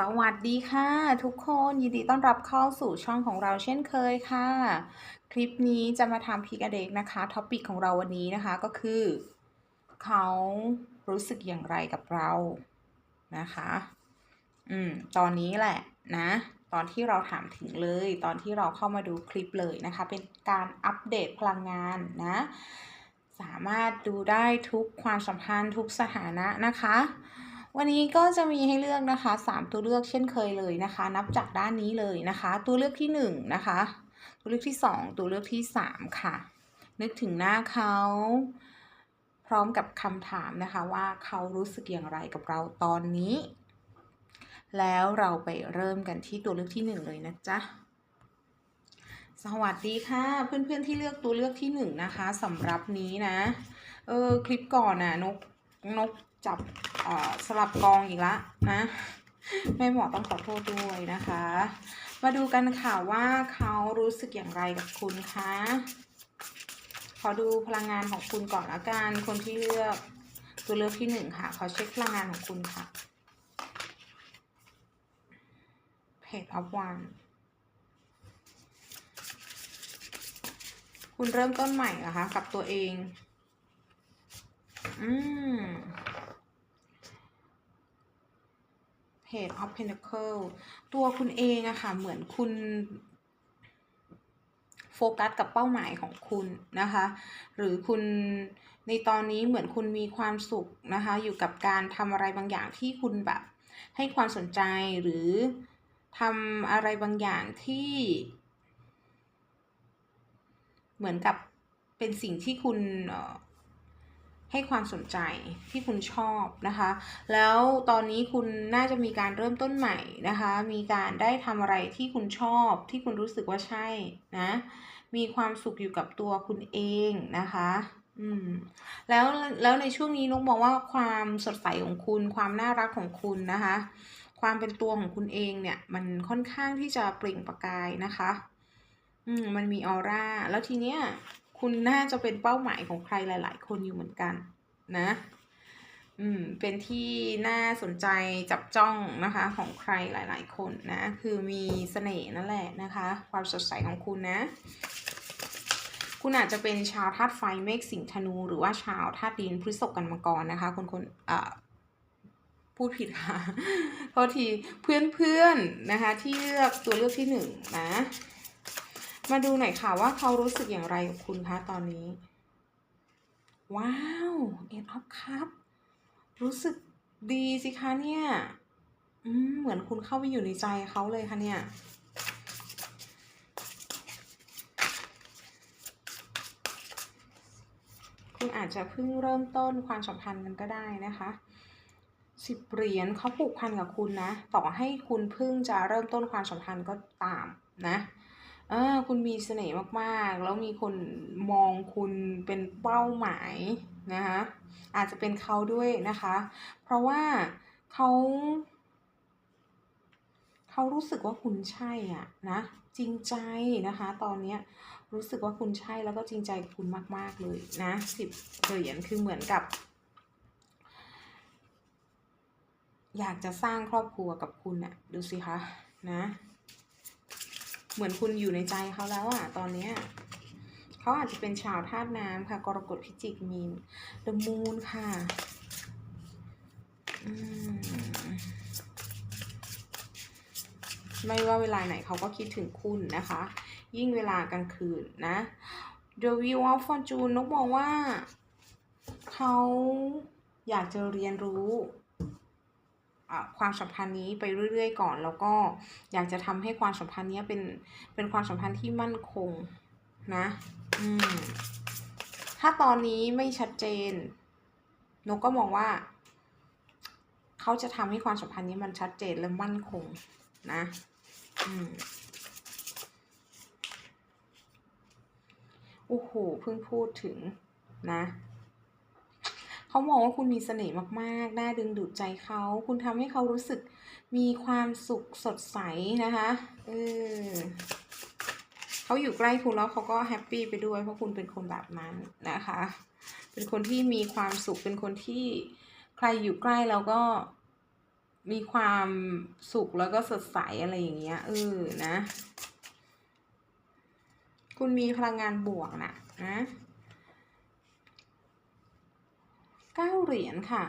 สวัสดีค่ะ ทุกคนยินดีต้อนรับเข้าสู่ช่องของเราเช่นเคยค่ะ คลิปนี้จะมาทำพิกเด็กนะคะท็อปิกของเราวันนี้นะคะก็คือ เขารู้สึกอย่างไรกับเรานะคะ อืม ตอนนี้แหละนะ ตอนที่เราถามถึงเลย ตอนที่เราเข้ามาดูคลิปเลยนะคะ เป็นการอัปเดตพลังงานนะ สามารถดูได้ทุกความสัมพันธ์ทุกสถานะนะคะ วันนี้ก็จะมีให้เลือกนะคะ 3 ตัวเลือกเช่นเคยเลยนะคะ นับจากด้านนี้เลยนะคะ ตัวเลือกที่1นะคะ ตัวเลือกที่ 2 ตัวเลือกที่ 3 ค่ะ นึกถึงหน้าเขาพร้อมกับคำถามนะคะว่าเขารู้สึกอย่างไรกับเราตอนนี้ แล้วเราไปเริ่มกันที่ตัวเลือกที่ 1 เลยนะจ๊ะสวัสดีค่ะ เพื่อนๆที่เลือกตัวเลือกที่หนึ่งนะคะสำหรับนี้นะเออคลิปก่อนน่ะนกนก จับสลับกองอีกละนะแม่เหมอต้องขอโทษด้วยนะคะ มาดูกันค่ะว่าเขารู้สึกอย่างไรกับคุณคะขอดูพลังงานของคุณก่อนละกันคนที่เลือกตัวเลือกที่หนึ่งค่ะขอเช็คพลังงานของคุณค่ะเพจออฟวันคุณเริ่มต้นใหม่เหรอคะ กับตัวเอง อืม Page of Pentacle ตัวคุณเองอะค่ะ เหมือนคุณโฟกัสกับเป้าหมายของคุณนะคะ หรือคุณในตอนนี้เหมือนคุณมีความสุขนะคะ อยู่กับการทำอะไรบางอย่างที่คุณแบบ ให้ความสนใจหรือทำอะไรบางอย่างที่ เหมือนกับเป็นสิ่งที่คุณ ให้ความสนใจที่คุณชอบนะคะ แล้วตอนนี้คุณน่าจะมีการเริ่มต้นใหม่นะคะ มีการได้ทำอะไรที่คุณชอบ ที่คุณรู้สึกว่าใช่นะ มีความสุขอยู่กับตัวคุณเองนะคะ อืม แล้วแล้วในช่วงนี้นุกมองว่าความสดใสของคุณ ความน่ารักของคุณนะคะ ความเป็นตัวของคุณเองเนี่ย มันค่อนข้างที่จะเปล่งประกายนะคะ อืม มันมีออร่า แล้วทีเนี้ย คุณน่าจะเป็นเป้าหมายของใครหลาย ๆ คนอยู่เหมือนกันนะ อืม เป็นที่น่าสนใจจับจ้องนะคะของใครหลาย ๆ คนนะ คือมีเสน่ห์นั่นแหละนะคะ ความสดใสของคุณนะ คุณอาจจะเป็นชาวธาตุไฟเมฆสิงห์ธนู หรือว่าชาวธาตุดินพฤษภกันมังกรนะคะ คนคนอ่าพูดผิดค่ะโทษทีเพื่อนๆนะคะ ที่เลือกตัวเลือกที่หนึ่งนะ มาดูหน่อยค่ะว่าเขารู้สึกอย่างไรกับคุณคะตอนนี้ ว้าวเอ็ดออฟครับรู้สึกดีสิคะเนี่ยอืเหมือนคุณเข้าไปอยู่ในใจเขาเลยค่ะเนี่ยคุณอาจจะเพิ่งเริ่มต้นความสัมพันธ์กันก็ได้นะคะสิบเหรียญเขาผูกพันกับคุณนะ ต่อให้คุณเพิ่งจะเริ่มต้นความสัมพันธ์ก็ตามนะ ออคุณมีเสน่ห์มาก ๆ แล้วมีคนมองคุณเป็นเป้าหมายนะคะ อาจจะเป็นเขาด้วยนะคะ เพราะว่าเขา เขารู้สึกว่าคุณใช่อะนะ จริงใจนะคะ ตอนเนี้ยรู้สึกว่าคุณใช่แล้วก็จริงใจกับคุณมาก ๆ เลยนะสิบเหรียญคือเหมือนกับ อยากจะสร้างครอบครัวกับคุณอะดูสิคะนะ เหมือนคุณอยู่ในใจเขาแล้วอะตอนเนี้ยเขาอาจจะเป็นชาวธาตุน้ำค่ะกรกฎพิจิกมีน The Moon ค่ะอืมไม่ว่าเวลาไหนเขาก็คิดถึงคุณนะคะ ยิ่งเวลากลางคืนนะ The Wheel of Fortune นกมองว่า เขาอยากจะเรียนรู้ ความสัมพันธ์นี้ไปเรื่อย ๆ ก่อน แล้วก็อยากจะทำให้ความสัมพันธ์นี้เป็นเป็นความสัมพันธ์ที่มั่นคงนะอืมถ้าตอนนี้ไม่ชัดเจนนกก็มองว่า เขาจะทำให้ความสัมพันธ์นี้มันชัดเจนและมั่นคงนะอืมโอ้โหเพิ่งพูดถึงนะ เขามองว่าคุณมีเสน่ห์มากๆ น่าดึงดูดใจเขา คุณทำให้เขารู้สึกมีความสุขสดใสนะคะเออเขาอยู่ใกล้คุณแล้วเขาก็แฮปปี้ไปด้วย เพราะคุณเป็นคนแบบนั้นนะคะ เป็นคนที่มีความสุข เป็นคนที่ใครอยู่ใกล้แล้วก็มีความสุขแล้วก็สดใสอะไรอย่างเงี้ยเออนะ คุณมีพลังงานบวกนะนะ เก้าเหรียญค่ะ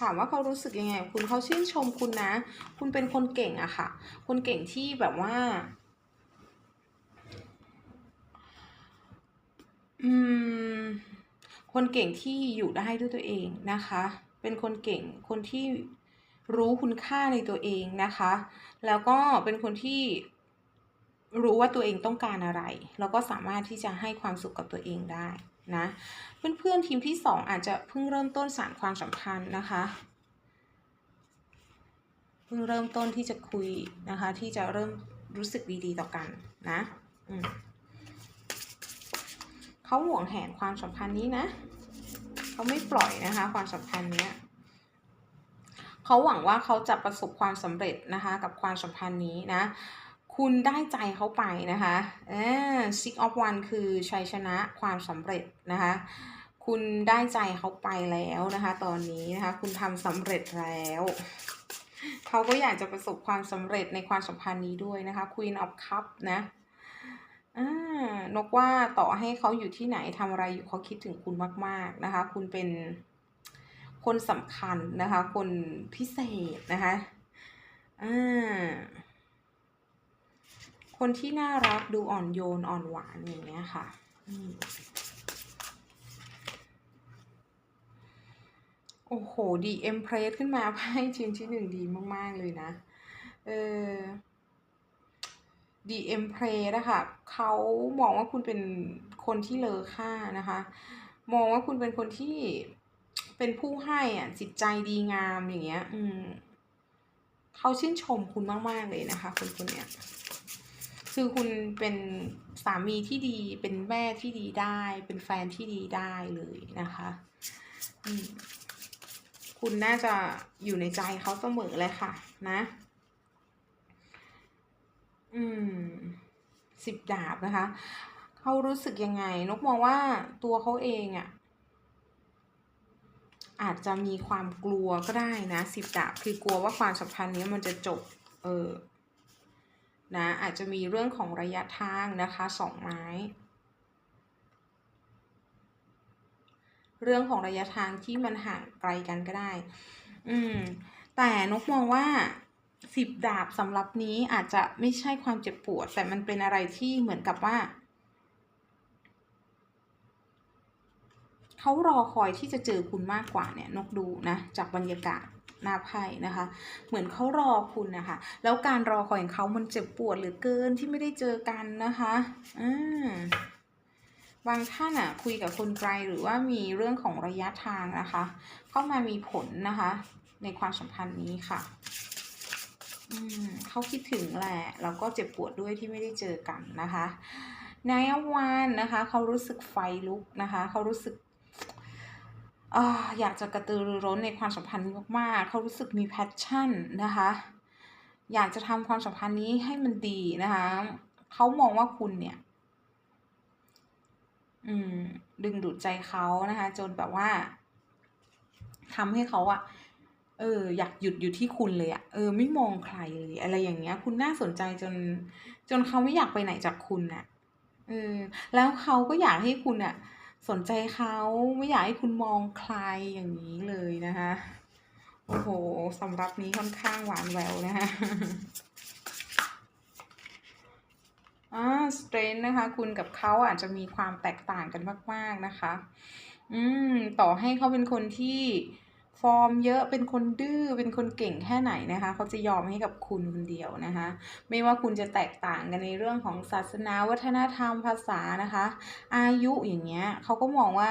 ถามว่าเขารู้สึกยังไงคุณเขาชื่นชมคุณนะ คุณเป็นคนเก่งอะค่ะ คนเก่งที่แบบว่า อืม คนเก่งที่อยู่ได้ด้วยตัวเองนะคะ เป็นคนเก่งคนที่รู้คุณค่าในตัวเองนะคะ แล้วก็เป็นคนที่รู้ว่าตัวเองต้องการอะไร แล้วก็สามารถที่จะให้ความสุขกับตัวเองได้ นะ เพื่อนๆทีมที่สองอาจจะเพิ่งเริ่มต้นสานความสัมพันธ์นะคะเพิ่งเริ่มต้นที่จะคุยนะคะ ที่จะเริ่มรู้สึกดีๆต่อกันนะอืเขาห่วงแหนความสัมพันธ์นี้นะเขาไม่ปล่อยนะคะ ความสัมพันธ์เนี้ยเขาหวังว่าเขาจะประสบความสำเร็จนะคะ กับความสัมพันธ์นี้นะ คุณได้ใจเขาไปนะคะเออ six of one คือชัยชนะความสำเร็จนะคะ คุณได้ใจเขาไปแล้วนะคะ ตอนนี้นะคะ คุณทำสำเร็จแล้ว เขาก็อยากจะประสบความสำเร็จในความสัมพันธ์นี้ด้วยนะคะ Queen of Cup นะอ่านกว่าต่อให้เขาอยู่ที่ไหนทำอะไรอยู่เขาคิดถึงคุณมาก ๆนะคะ คุณเป็นคนสำคัญนะคะ คนพิเศษนะคะอ่า คนที่น่ารักดูอ่อนโยนอ่อนหวานอย่างเงี้ยค่ะอโอ้โหดีเอ็มเพรสขึ้นมาไพ่ทีมที่หนึ่งดีมาก ๆ เลยนะ เออดีเอ็มเพรสอะค่ะเขามองว่าคุณเป็นคนที่เลอค่านะคะ มองว่าคุณเป็นคนที่เป็นผู้ให้อะจิตใจดีงามอย่างเงี้ย อืมเขาชื่นชมคุณมาก ๆ เลยนะคะ คนคนเนี้ย คือคุณเป็นสามีที่ดี เป็นแม่ที่ดีได้ เป็นแฟนที่ดีได้เลยนะคะอืมคุณน่าจะอยู่ในใจเขาเสมอเลยค่ะ นะ อืม สิบดาบนะคะ เขารู้สึกยังไง นกมองว่าตัวเขาเองอะ่ะ อาจจะมีความกลัวก็ได้นะสิบดาบ คือกลัวว่าความสัมพันธ์นี้มันจะจบ เออ นะอาจจะมีเรื่องของระยะทางนะคะสองไม้ เรื่องของระยะทางที่มันห่างไกลกันก็ได้ อืม แต่นกมองว่าสิบดาบสำหรับนี้อาจจะไม่ใช่ความเจ็บปวด แต่มันเป็นอะไรที่เหมือนกับว่าเขารอคอยที่จะเจอคุณมากกว่าเนี่ยนกดูนะ จากบรรยากาศ หน้าไพ่นะคะ เหมือนเขารอคุณนะคะ แล้วการรอคอยของเขามันเจ็บปวดเหลือเกินที่ไม่ได้เจอกันนะคะอ่าบางท่านอะคุยกับคนไกลหรือว่ามีเรื่องของระยะทางนะคะเข้ามามีผลนะคะ ในความสัมพันธ์นี้ค่ะอืมเขาคิดถึงแหละแล้วก็เจ็บปวดด้วยที่ไม่ได้เจอกันนะคะนายอวานนะคะเขารู้สึกไฟลุกนะคะเขารู้สึก ออยากจะกระตือรือร้นในความสัมพันธ์นี้มากๆ เขารู้สึกมีแพชชั่นนะคะ อยากจะทำความสัมพันธ์นี้ให้มันดีนะคะ เขามองว่าคุณเนี่ย อืม ดึงดูดใจเขานะคะ จนแบบว่าทำให้เขาอะเออ อยากหยุดอยู่ที่คุณเลยอะเออ ไม่มองใครเลย อะไรอย่างเงี้ย คุณน่าสนใจจน จนเขาไม่อยากไปไหนจากคุณน่ะเออ แล้วเขาก็อยากให้คุณน่ะ สนใจเขาไม่อยากให้คุณมองใครอย่างนี้เลยนะคะโอ้โหสำหรับนี้ค่อนข้างหวานแววนะคะอ่าสเตรนนะคะ คุณกับเขาอาจจะมีความแตกต่างกันมาก ๆนะคะ อืม ต่อให้เขาเป็นคนที่ ฟอร์มเยอะเป็นคนดื้อเป็นคนเก่งแค่ไหนนะคะเขาจะยอมให้กับคุณคนเดียวนะคะ ไม่ว่าคุณจะแตกต่างกันในเรื่องของศาสนาวัฒนธรรมภาษานะคะ อายุอย่างเงี้ยเขาก็มองว่า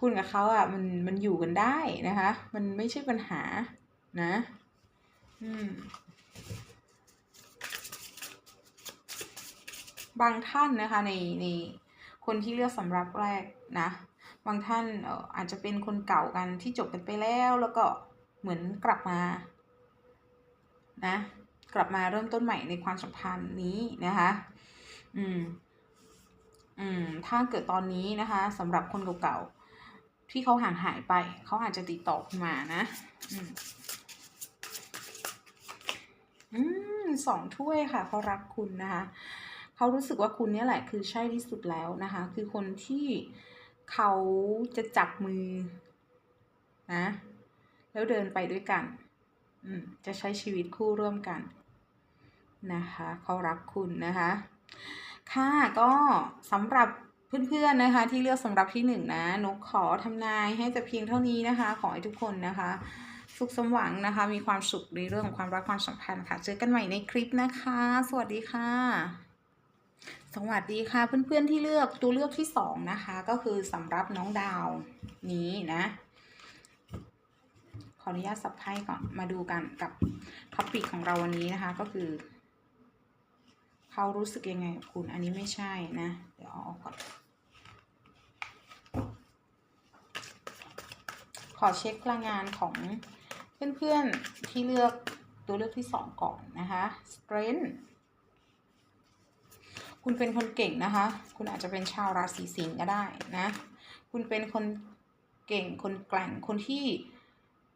คุณกับเขาอะมันมันอยู่กันได้นะคะ มันไม่ใช่ปัญหานะ อืมบางท่านนะคะในในคนที่เลือกสำรับแรกนะ บางท่านอาจจะเป็นคนเก่ากันที่จบกันไปแล้วแล้วก็เหมือนกลับมานะกลับมาเริ่มต้นใหม่ในความสัมพันธ์นี้นะคะ อืม อืม ถ้าเกิดตอนนี้นะคะสำหรับคนเก่าๆที่เขาห่างหายไป เขาอาจจะติดต่อคุณมานะ อืมสองถ้วยค่ะเขารักคุณนะคะ เขารู้สึกว่าคุณเนี่ยแหละคือใช่ที่สุดแล้วนะคะ คือคนที่ เขาจะจับมือนะ แล้วเดินไปด้วยกันอืมจะใช้ชีวิตคู่ร่วมกันนะคะเขารักคุณนะคะ ค่ะก็สำหรับเพื่อนๆนะคะ ที่เลือกสำหรับที่หนึ่งนะนกขอทำนายให้แต่เพียงเท่านี้นะคะ ขอให้ทุกคนนะคะ สุขสมหวังนะคะ มีความสุขในเรื่องของความรักความสัมพันธ์ค่ะ เจอกันใหม่ในคลิปนะคะ สวัสดีค่ะ สวัสดีค่ะเพื่อนๆที่เลือกตัวเลือกที่สองนะคะ ก็คือสำหรับน้องดาวนี้นะ ขออนุญาตสับไพ่ก่อนมาดูกันกับท็อปิกของเราวันนี้นะคะก็คือ เขารู้สึกยังไงกับคุณอันนี้ไม่ใช่นะ เดี๋ยวเอาออกก่อน ขอเช็คพลังงานของเพื่อนๆที่เลือกตัวเลือกที่สองก่อนนะคะ strength คุณเป็นคนเก่งนะคะ คุณอาจจะเป็นชาวราศีสิงห์ก็ได้นะ คุณเป็นคนเก่ง คนแกร่ง คนที่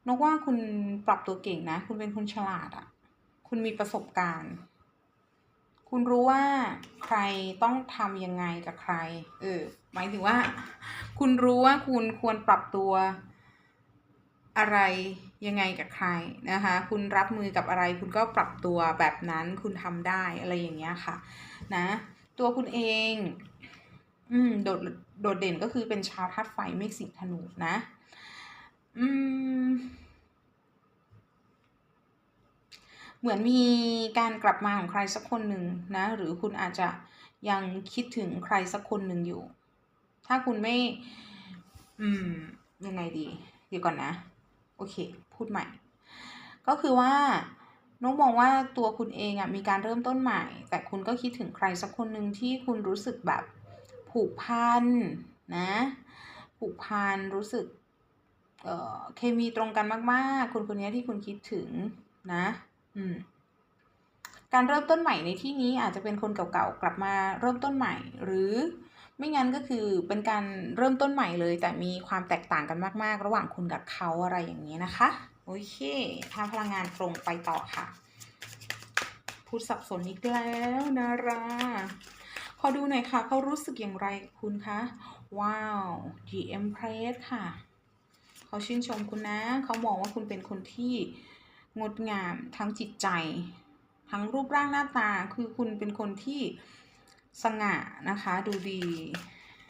นกว่าคุณปรับตัวเก่งนะ คุณเป็นคนฉลาดอะ่ะ คุณมีประสบการณ์ คุณรู้ว่าใครต้องทำยังไงกับใคร เออ หมายถึงว่า คุณรู้ว่าคุณควรปรับตัวอะไรยังไงกับใครนะคะ คุณรับมือกับอะไร คุณก็ปรับตัวแบบนั้น คุณทำได้อะไรอย่างเงี้ยค่ะ นะ ตัวคุณเอง อืม โดด โดดเด่นก็คือเป็นชาวธาตุไฟเมฆสิงธนูนะ อืม เหมือนมีการกลับมาของใครสักคนหนึ่งนะ หรือคุณอาจจะยังคิดถึงใครสักคนหนึ่งอยู่ ถ้าคุณไม่ อืม ยังไงดี เดี๋ยวก่อนนะ โอเค พูดใหม่ ก็คือว่า น้องมองว่าตัวคุณเองอะมีการเริ่มต้นใหม่ แต่คุณก็คิดถึงใครสักคนหนึ่งที่คุณรู้สึกแบบผูกพันนะผูกพันรู้สึกเอ่อเคมีตรงกันมากๆ คนคนนี้ที่คุณคิดถึงนะอืมการเริ่มต้นใหม่ในที่นี้อาจจะเป็นคนเก่าๆกลับมาเริ่มต้นใหม่ หรือไม่งั้นก็คือเป็นการเริ่มต้นใหม่เลย แต่มีความแตกต่างกันมากๆ ระหว่างคุณกับเขาอะไรอย่างนี้นะคะ โอเคทางพลังงานตรงไปต่อค่ะ พูดสับสนอีกแล้วนาราขอดูหน่อยค่ะ เขารู้สึกอย่างไรคุณคะ ว้าว The Empress ค่ะ เขาชื่นชมคุณนะ เขามองว่าคุณเป็นคนที่งดงามทั้งจิตใจ ทั้งรูปร่างหน้าตา คือคุณเป็นคนที่สง่านะคะ ดูดี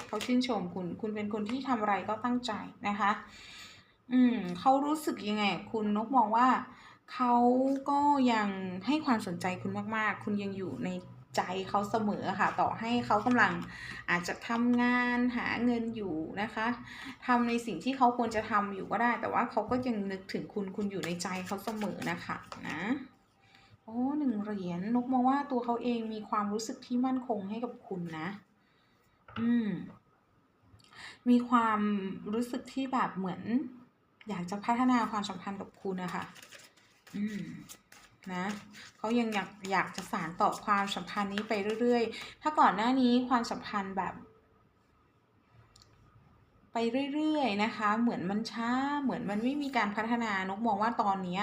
เขาชื่นชมคุณ คุณเป็นคนที่ทำอะไรก็ตั้งใจนะคะ อืม เขารู้สึกยังไงกับคุณ นกมองว่า เขาก็ยังให้ความสนใจคุณมาก ๆ คุณยังอยู่ในใจเขาเสมอค่ะ ต่อให้เขากำลังอาจจะทำงานหาเงินอยู่นะคะทำในสิ่งที่เขาควรจะทำอยู่ก็ได้ แต่ว่าเขาก็ยังนึกถึงคุณ คุณอยู่ในใจเขาเสมอนะคะนะ โอ้หนึ่งเหรียญนกมองว่าตัวเขาเองมีความรู้สึกที่มั่นคงให้กับคุณนะ อืม มีความรู้สึกที่แบบเหมือน อยากจะพัฒนาความสัมพันธ์กับคุณนะคะอืมนะเขายังอยากอยากจะสานต่อความสัมพันธ์นี้ไปเรื่อยๆ ถ้าก่อนหน้านี้ความสัมพันธ์แบบ ไปเรื่อยๆนะคะ เหมือนมันช้า เหมือนมันไม่มีการพัฒนานกมองว่าตอนนี้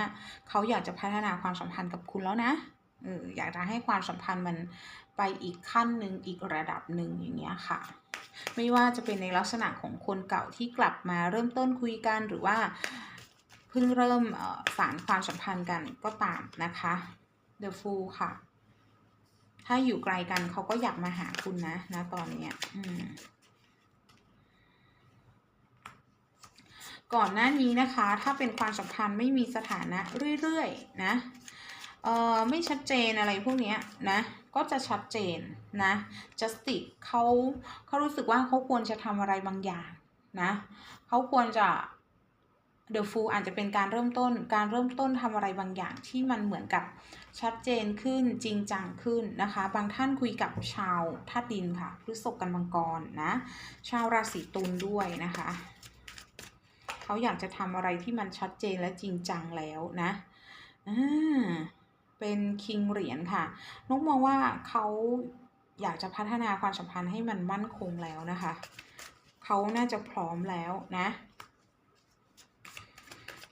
เขาอยากจะพัฒนาความสัมพันธ์กับคุณแล้วนะเอออยากจะให้ความสัมพันธ์มัน ไปอีกขั้นหนึ่งอีกระดับหนึ่งอย่างเงี้ยค่ะ ไม่ว่าจะเป็นในลักษณะของคนเก่าที่กลับมาเริ่มต้นคุยกันหรือว่าเพิ่งเริ่มสารความสัมพันธ์กันก็ตามนะคะ The Fool ค่ะ ถ้าอยู่ไกลกันเขาก็อยากมาหาคุณนะนะตอนเนี้ยก่อนหน้านี้นะคะ ถ้าเป็นความสัมพันธ์ไม่มีสถานะเรื่อยๆนะ เอ่อไม่ชัดเจนอะไรพวกนี้นะก็จะชัดเจนนะ justice เขาเขารู้สึกว่าเขาควรจะทำอะไรบางอย่างนะเขาควรจะ The Fool อาจจะเป็นการเริ่มต้น การเริ่มต้นทำอะไรบางอย่างที่มันเหมือนกับชัดเจนขึ้นจริงจังขึ้นนะคะ บางท่านคุยกับชาวธาตุดินค่ะพฤษภกันมังกรนะ ชาวราศีตุลด้วยนะคะเขาอยากจะทำอะไรที่มันชัดเจนและจริงจังแล้วนะอ่า เป็นคิงเหรียญค่ะนุกมองว่าเขาอยากจะพัฒนาความสัมพันธ์ให้มันมั่นคงแล้วนะคะ เขาน่าจะพร้อมแล้วนะ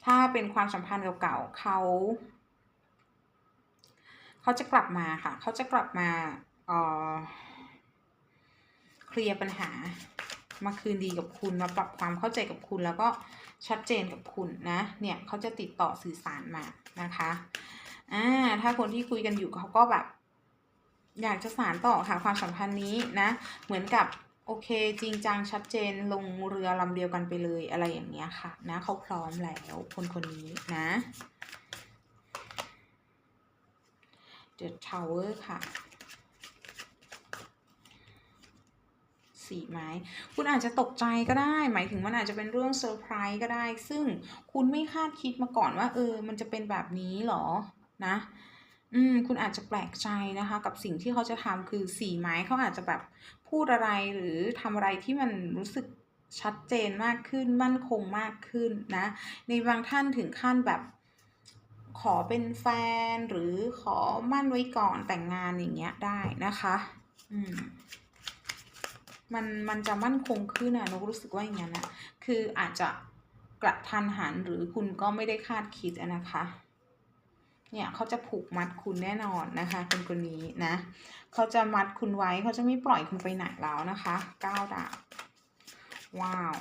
ถ้าเป็นความสัมพันธ์เก่าๆเขาเขาจะกลับมาค่ะ เขาจะกลับมาเอ่อเคลียร์ปัญหา มาคืนดีกับคุณ มาปรับความเข้าใจกับคุณ แล้วก็ชัดเจนกับคุณนะ เนี่ยเขาจะติดต่อสื่อสารมานะคะ อ่า ถ้าคนที่คุยกันอยู่เขาก็แบบ อยากจะสานต่อค่ะความสัมพันธ์นี้นะ เหมือนกับโอเคจริงจังชัดเจนลงเรือลำเดียวกันไปเลยอะไรอย่างเงี้ยค่ะ นะเขาพร้อมแล้วคนคนนี้นะ The Tower ค่ะสี่ไม้คุณอาจจะตกใจก็ได้ หมายถึงมันอาจจะเป็นเรื่องเซอร์ไพรส์ก็ได้ ซึ่งคุณไม่คาดคิดมาก่อนว่า เออ มันจะเป็นแบบนี้หรอ นะอืมคุณอาจจะแปลกใจนะคะ กับสิ่งที่เขาจะทำคือสีไม้เขาอาจจะแบบพูดอะไรหรือทำอะไรที่มันรู้สึกชัดเจนมากขึ้นมั่นคงมากขึ้นนะ ในบางท่านถึงขั้นแบบขอเป็นแฟนหรือขอมั่นไว้ก่อนแต่งงานอย่างเงี้ยได้นะคะอืมมันมันจะมั่นคงขึ้นอะนกรู้สึกว่าอย่างนั้นอะคืออาจจะกระทันหันหรือคุณก็ไม่ได้คาดคิดนะคะ เนี่ยเขาจะผูกมัดคุณแน่นอนนะคะคนคนนี้นะเขาจะมัดคุณไว้เขาจะไม่ปล่อยคุณไปไหนแล้วนะคะเก้าดาบว้าว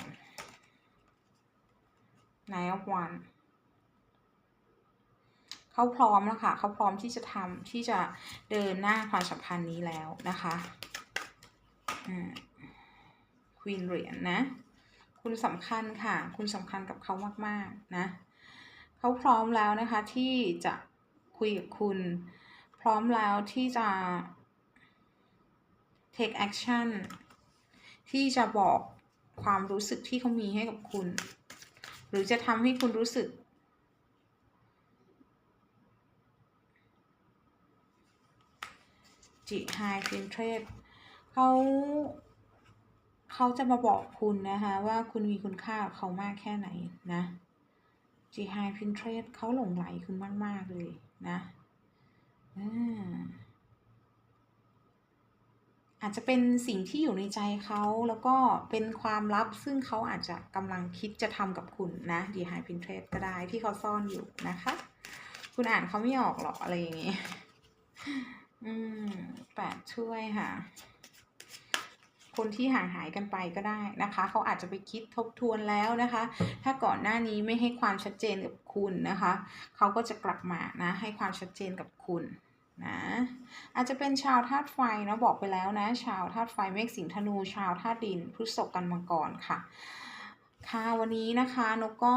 Nine of One เขาพร้อมแล้วค่ะเขาพร้อมที่จะทำที่จะเดินหน้าความสัมพันธ์นี้แล้วนะคะควีนเหรียญนะคุณสำคัญค่ะ คุณสำคัญกับเขามาก ๆ นะ เขาพร้อมแล้วนะคะที่จะ คุยกับคุณ พร้อมแล้วที่จะ take action ที่จะบอกความรู้สึกที่เขามีให้กับคุณ หรือจะทำให้คุณรู้สึก จิไฮฟินเทรดเขาเขาจะมาบอกคุณนะคะว่าคุณมีคุณค่ากับเขามากแค่ไหนนะจีไฮพินเทรดเขาหลงไหลคุณมาก ๆ เลย นะอ่าอาจจะเป็นสิ่งที่อยู่ในใจเขาแล้วก็เป็นความลับซึ่งเขาอาจจะกำลังคิดจะทำกับคุณนะดีไฮพินเทรสก็ได้ที่เขาซ่อนอยู่นะคะ คุณอ่านเขาไม่ออกหรอกอะไรอย่างนี้ อืมแปดช่วยค่ะ คนที่ห่างหายกันไปก็ได้นะคะ เขาอาจจะไปคิดทบทวนแล้วนะคะ ถ้าก่อนหน้านี้ไม่ให้ความชัดเจนกับคุณนะคะ เขาก็จะกลับมานะให้ความชัดเจนกับคุณนะอาจจะเป็นชาวธาตุไฟเนาะบอกไปแล้วนะ ชาวธาตุไฟเมฆสิงห์ธนู ชาวธาตุดินพฤษภกันมังกรค่ะ ค่ะวันนี้นะคะนกก็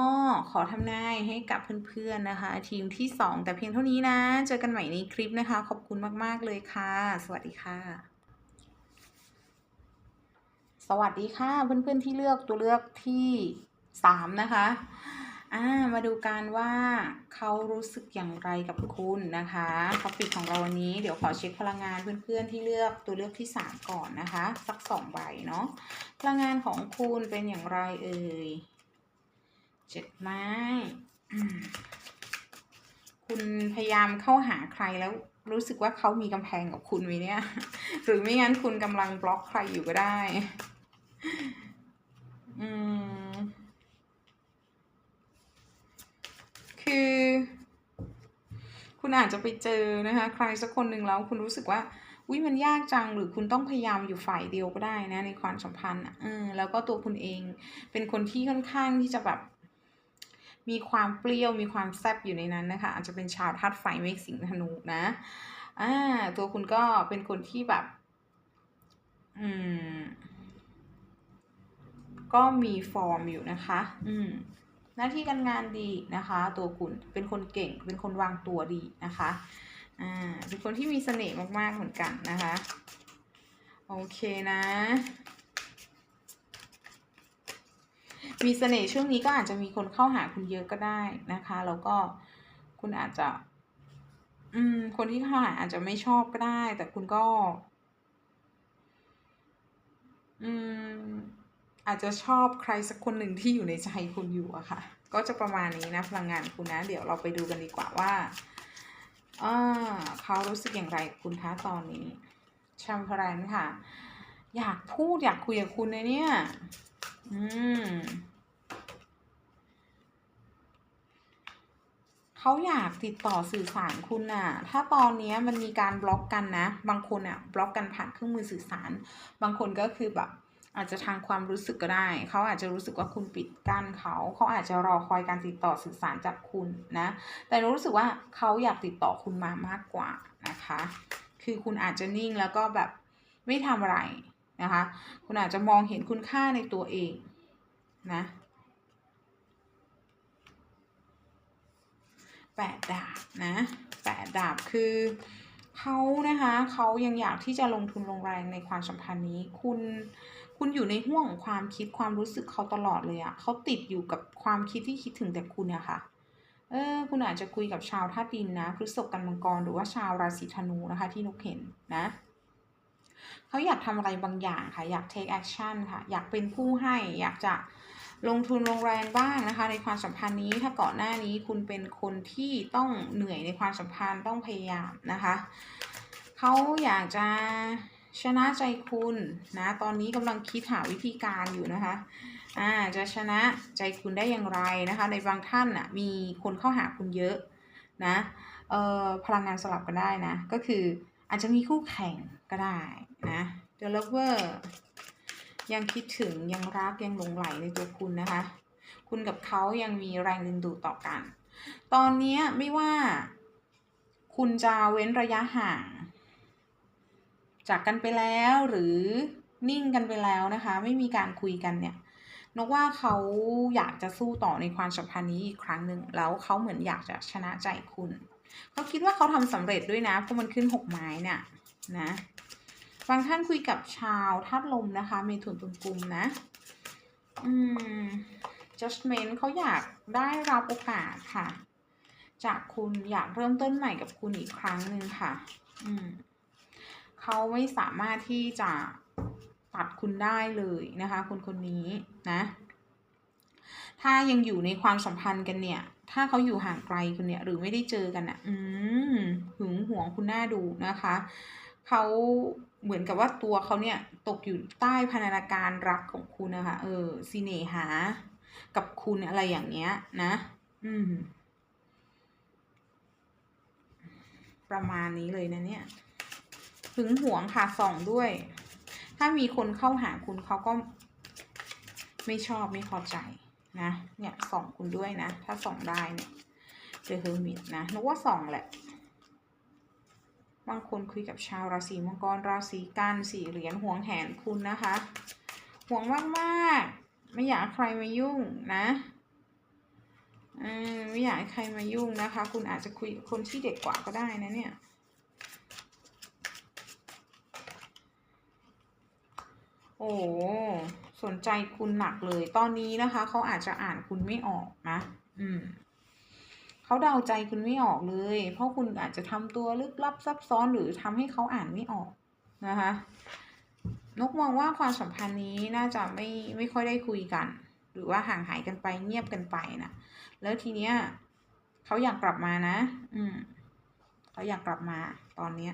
ขอทำนายให้กับเพื่อนๆนะคะ ทีมที่ 2 แต่เพียงเท่านี้นะ เจอกันใหม่ในคลิปนะคะ ขอบคุณมากๆเลยค่ะ สวัสดีค่ะ สวัสดีค่ะเพื่อนๆที่เลือกตัวเลือกที่3นะคะอ่ามาดูกันว่าเขารู้สึกอย่างไรกับคุณนะคะท็อปิกของเราวันนี้เดี๋ยวขอเช็คพลังงานเพื่อนๆที่เลือกตัวเลือกที่3ก่อนนะคะ สักสองใบเนาะพลังงานของคุณเป็นอย่างไรเอ่ยเจ็ดไม้คุณพยายามเข้าหาใครแล้วรู้สึกว่าเขามีกำแพงกับคุณไหมเนี่ย หรือไม่งั้นคุณกำลังบล็อกใครอยู่ก็ได้ อืม คือ คุณอาจจะไปเจอนะคะ ใครสักคนหนึ่งแล้วคุณรู้สึกว่าอุ้ยมันยากจังหรือคุณต้องพยายามอยู่ฝ่ายเดียวก็ได้นะ ในความสัมพันธ์อะแล้วก็ตัวคุณเองเป็นคนที่ค่อนข้างที่จะแบบมีความเปรี้ยวมีความแซ่บอยู่ในนั้นนะคะ อาจจะเป็นชาวธาตุไฟเมฆสิงห์ธนูนะอ่าตัวคุณก็เป็นคนที่แบบ อืม ก็มีฟอร์มอยู่นะคะ อืมหน้าที่การงานดีนะคะ ตัวคุณเป็นคนเก่ง เป็นคนวางตัวดีนะคะ อ่า เป็นคนที่มีเสน่ห์มากๆเหมือนกันนะคะ โอเคนะ มีเสน่ห์ช่วงนี้ก็อาจจะมีคนเข้าหาคุณเยอะก็ได้นะคะ แล้วก็คุณอาจจะ อืม คนที่เข้าหาอาจจะไม่ชอบก็ได้ แต่คุณก็ อืม อาจจะชอบใครสักคนหนึ่งที่อยู่ในใจคุณอยู่อะค่ะ ก็จะประมาณนี้นะพลังงานคุณนะ เดี๋ยวเราไปดูกันดีกว่าว่าเขารู้สึกอย่างไรคุณคะตอนนี้แชมเปญนค่ะ อยากพูดอยากคุยกับคุณนะเนี่ย อืมเขาอยากติดต่อสื่อสารคุณน่ะ ถ้าตอนนี้มันมีการบล็อกกันนะ บางคนอะ บล็อกกันผ่านเครื่องมือสื่อสาร บางคนก็คือแบบ อาจจะทางความรู้สึกก็ได้ เขาอาจจะรู้สึกว่าคุณปิดกั้นเขา เขาอาจจะรอคอยการติดต่อสื่อสารจากคุณนะ แต่รู้สึกว่าเขาอยากติดต่อคุณมามากกว่านะคะ คือคุณอาจจะนิ่งแล้วก็แบบไม่ทำอะไรนะคะ คุณอาจจะมองเห็นคุณค่าในตัวเองนะแปดดาบนะแปดดาบคือเขานะคะเขายังอยากที่จะลงทุนลงแรงในความสัมพันธ์นี้คุณ คุณอยู่ในห่วงของความคิดความรู้สึกเขาตลอดเลยอะเขาติดอยู่กับความคิดที่คิดถึงแต่คุณอะค่ะ เออ คุณอาจจะคุยกับชาวธาตุดินนะพฤษภกันมังกรหรือว่าชาวราศีธนูนะคะที่นกเห็นนะเขาอยากทำอะไรบางอย่างค่ะ อยาก take action ค่ะ อยากเป็นผู้ให้ อยากจะลงทุนลงแรงบ้างนะคะ ในความสัมพันธ์นี้ถ้าก่อนหน้านี้คุณเป็นคนที่ต้องเหนื่อยในความสัมพันธ์ต้องพยายามนะคะ เขาอยากจะ ชนะใจคุณนะตอนนี้กำลังคิดหาวิธีการอยู่นะคะอ่าจะชนะใจคุณได้อย่างไรนะคะ ในบางท่านอะมีคนเข้าหาคุณเยอะนะเอ่อพลังงานสลับกันได้นะ ก็คืออาจจะมีคู่แข่งก็ได้นะ The Lover ยังคิดถึงยังรักยังหลงไหลในตัวคุณนะคะ คุณกับเขายังมีแรงดึงดูดต่อกัน ตอนนี้ไม่ว่าคุณจะเว้นระยะห่าง จากกันไปแล้วหรือนิ่งกันไปแล้วนะคะ ไม่มีการคุยกันเนี่ยนกว่าเขาอยากจะสู้ต่อในความสัมพันธ์นี้อีกครั้งหนึ่งแล้วเขาเหมือนอยากจะชนะใจคุณเขาคิดว่าเขาทำสำเร็จด้วยนะเพราะมันขึ้นหกไม้เนี่ยนะบางท่านคุยกับชาวธาตุลมนะคะเมถุนตุลกุมนะอืม judgment เขาอยากได้รับโอกาสค่ะ จากคุณอยากเริ่มต้นใหม่กับคุณอีกครั้งหนึ่งค่ะ อืม เขาไม่สามารถที่จะตัดคุณได้เลยนะคะ คนคนนี้นะ ถ้ายังอยู่ในความสัมพันธ์กันเนี่ย ถ้าเขาอยู่ห่างไกลคุณเนี่ย หรือไม่ได้เจอกันอะ อืมหึงหวงคุณน่าดูนะคะ เขาเหมือนกับว่าตัวเขาเนี่ยตกอยู่ใต้พันธนาการรักของคุณนะคะ เออสิเนหา กับคุณอะไรอย่างเงี้ย นะ อืม ประมาณนี้เลยนะเนี่ย หึงหวงค่ะส่องด้วย ถ้ามีคนเข้าหาคุณเขาก็ไม่ชอบไม่พอใจนะ เนี่ยส่องคุณด้วยนะ ถ้าส่องได้เนี่ยเจอเฮอร์มิตนะนึกว่าส่องแหละ บางคนคุยกับชาวราศีมังกรราศีกันสี่เหรียญห่วงแหนคุณนะคะห่วงมากๆไม่อยากใครมายุ่งนะอไม่อยากให้ใครมายุ่งนะคะ คุณอาจจะคุยกับคนที่เด็กกว่าก็ได้นะเนี่ย โอ้สนใจคุณหนักเลย ตอนนี้นะคะเขาอาจจะอ่านคุณไม่ออกนะ อืมเขาเดาใจคุณไม่ออกเลย เพราะคุณอาจจะทำตัวลึกลับซับซ้อนหรือทำให้เขาอ่านไม่ออกนะคะ นกมองว่าความสัมพันธ์นี้น่าจะไม่ไม่ค่อยได้คุยกัน หรือว่าห่างหายกันไปเงียบกันไปนะแล้วทีเนี้ยเขาอยากกลับมานะ อืมเขาอยากกลับมาตอนเนี้ย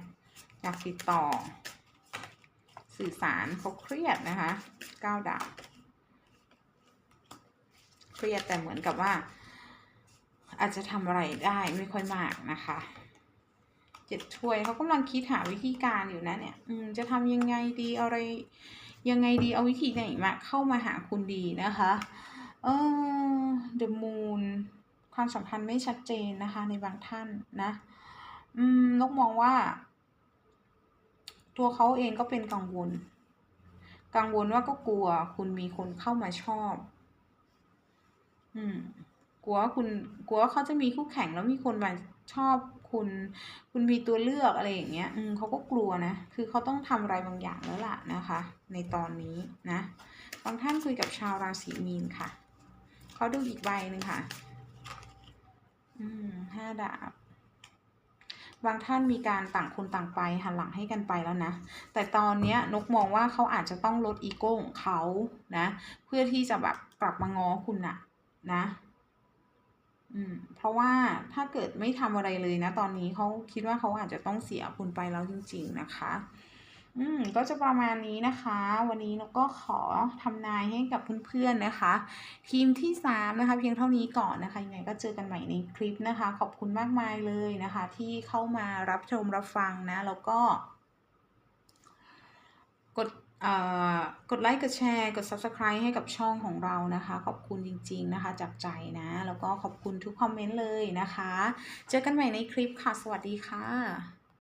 อยากติดต่อ สื่อสารเขาเครียดนะคะก้าดาบเครียดแต่เหมือนกับว่า อาจจะทำอะไรได้ไม่ค่อยมากนะคะเจ็ดถ้วยเขากำลังคิดหาวิธีการอยู่นะเนี่ยจะทำยังไงดีอะไรยังไงดีเอาวิธีไหนมาเข้ามาหาคุณดีนะคะเออ The Moon ความสัมพันธ์ไม่ชัดเจนนะคะในบางท่านนะ อืมนกมองว่า ตัวเขาเองก็เป็นกังวล กังวลว่าก็กลัว คุณมีคนเข้ามาชอบ อืม กลัวว่าคุณ กลัวว่าเขาจะมีคู่แข่งแล้วมีคนมาชอบคุณ คุณมีตัวเลือกอะไรอย่างเงี้ย อืมเขาก็กลัวนะ คือเขาต้องทำอะไรบางอย่างแล้วล่ะนะคะ ในตอนนี้นะ บางท่านคุยกับชาวราศีมีนค่ะ เขาดูอีกใบหนึ่งค่ะ อืมห้าดาบ บางท่านมีการต่างคนต่างไปหันหลังให้กันไปแล้วนะ แต่ตอนนี้นกมองว่าเขาอาจจะต้องลดอีโก้ของเขานะ เพื่อที่จะแบบกลับมาง้อคุณนะนะอืมเพราะว่าถ้าเกิดไม่ทำอะไรเลยนะ ตอนนี้เขาคิดว่าเขาอาจจะต้องเสียคุณไปแล้วจริง ๆ นะคะ อืมก็จะประมาณนี้นะคะ วันนี้เราก็ขอทำนายให้กับเพื่อนๆนะคะ ทีมที่3นะคะ เพียงเท่านี้ก่อนนะคะยังไงก็เจอกันใหม่ในคลิปนะคะ ขอบคุณมากมายเลยนะคะ ที่เข้ามารับชมรับฟังนะ แล้วก็ กดอ่ากดไลค์กดแชร์ กด Subscribe ให้กับช่องของเรานะคะ ขอบคุณจริง ๆ นะคะ จากใจนะ แล้วก็ขอบคุณทุกคอมเมนต์เลยนะคะ เจอกันใหม่ในคลิปค่ะ สวัสดีค่ะ